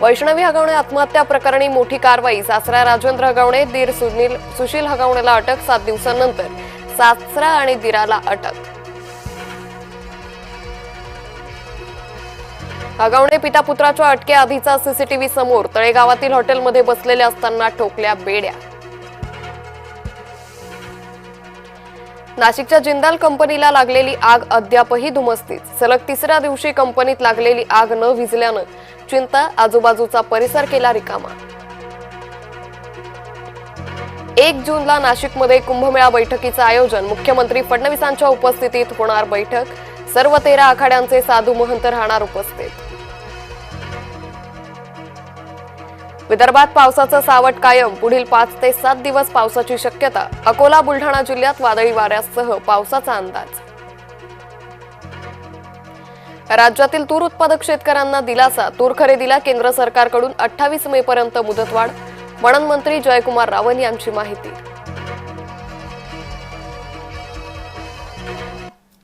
वैष्णवी हगवणे आत्महत्या प्रकरणी मोठी कारवाई सासरा राजेंद्र हगवणे दीर सुनील सुशील हगवणेला अटक सात दिवसांनंतर सासरा आणि दिराला अटक. हगवणे पिता पुत्राच्या अटकेआधीचा सीसीटीव्ही समोर तळेगावातील हॉटेलमध्ये बसलेले असताना ठोकल्या बेड्या. नाशिकच्या जिंदाल कंपनीला लागलेली आग अद्यापही धुमसतीच सलग तिसऱ्या दिवशी कंपनीत लागलेली आग न विजल्यानं चिंता आजूबाजूचा परिसर केला रिकामा. एक जूनला नाशिकमध्ये कुंभमेळा बैठकीचं आयोजन. मुख्यमंत्री फडणवीसांच्या उपस्थितीत होणार बैठक. सर्व तेरा आखाड्यांचे साधू महंत राहणार उपस्थित. विदर्भात पावसाचं सावट कायम. पुढील पाच ते सात दिवस पावसाची शक्यता. अकोला बुलढाणा जिल्ह्यात वादळी वाऱ्यासह पावसाचा अंदाज. राज्यातील तूर उत्पादक शेतकऱ्यांना दिलासा. तूर खरेदीला केंद्र सरकारकडून अठ्ठावीस मे पर्यंत मुदतवाढ. पणन मंत्री जयकुमार रावल यांची माहिती.